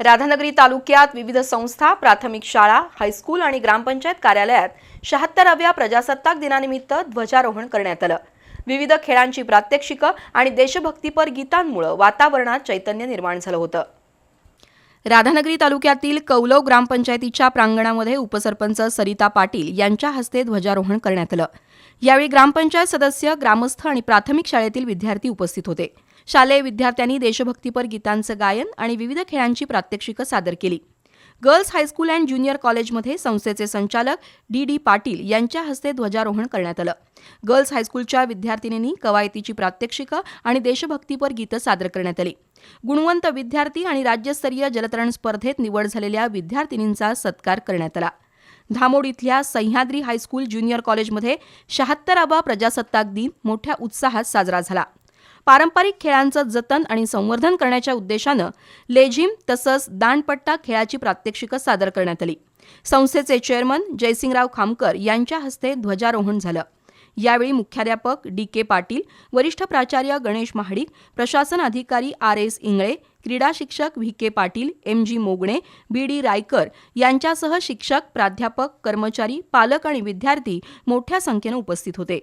राधानगरी तालुक्यात विविध संस्था प्राथमिक शाळा हायस्कूल आणि ग्रामपंचायत कार्यालयात शहात्तराव्या प्रजासत्ताक दिनानिमित्त ध्वजारोहण करण्यात आलं. विविध खेळांची प्रात्यक्षिकं आणि देशभक्तीपर गीतांमुळे वातावरणात चैतन्य निर्माण झालं होतं. राधानगरी तालुक्यातील कौलव ग्रामपंचायतीच्या प्रांगणामध्ये उपसरपंच सरिता पाटील यांच्या हस्ते ध्वजारोहण करण्यात आलं. यावेळी ग्रामपंचायत सदस्य ग्रामस्थ आणि प्राथमिक शाळेतील विद्यार्थी उपस्थित होते. शालेय विद्यार्थ्यांनी देशभक्तीपर गीतांचं गायन आणि विविध खेळांची प्रात्यक्षिकं सादर केली. गर्ल्स हायस्कूल अँड ज्युनियर कॉलेजमध्ये संस्थेचे संचालक डी डी पाटील यांच्या हस्ते ध्वजारोहण करण्यात आलं. गर्ल्स हायस्कूलच्या विद्यार्थिनींनी कवायतीची प्रात्यक्षिकं आणि देशभक्तीपर गीतं सादर करण्यात आली. गुणवंत विद्यार्थी आणि राज्यस्तरीय जलतरण स्पर्धेत निवड झालेल्या विद्यार्थिनींचा सत्कार करण्यात आला. धामोड इथल्या सह्याद्री हायस्कूल ज्युनियर कॉलेजमध्ये शहात्तरावा प्रजासत्ताक दिन मोठ्या उत्साहात साजरा झाला. पारंपरिक खेळांचं जतन आणि संवर्धन करण्याच्या उद्देशानं लेझिम तसंच दांडपट्टा खेळाची प्रात्यक्षिकं सादर करण्यात आली. संस्थेचे चेअरमन जयसिंगराव खामकर यांच्या हस्ते ध्वजारोहण झालं. यावेळी मुख्याध्यापक डी के पाटील वरिष्ठ प्राचार्य गणेश महाडिक प्रशासन अधिकारी आर एस इंगळे क्रीडा शिक्षक V K Patil M G Mogane B D Raikar यांच्यासह शिक्षक प्राध्यापक कर्मचारी पालक आणि विद्यार्थी मोठ्या संख्येनं उपस्थित होते.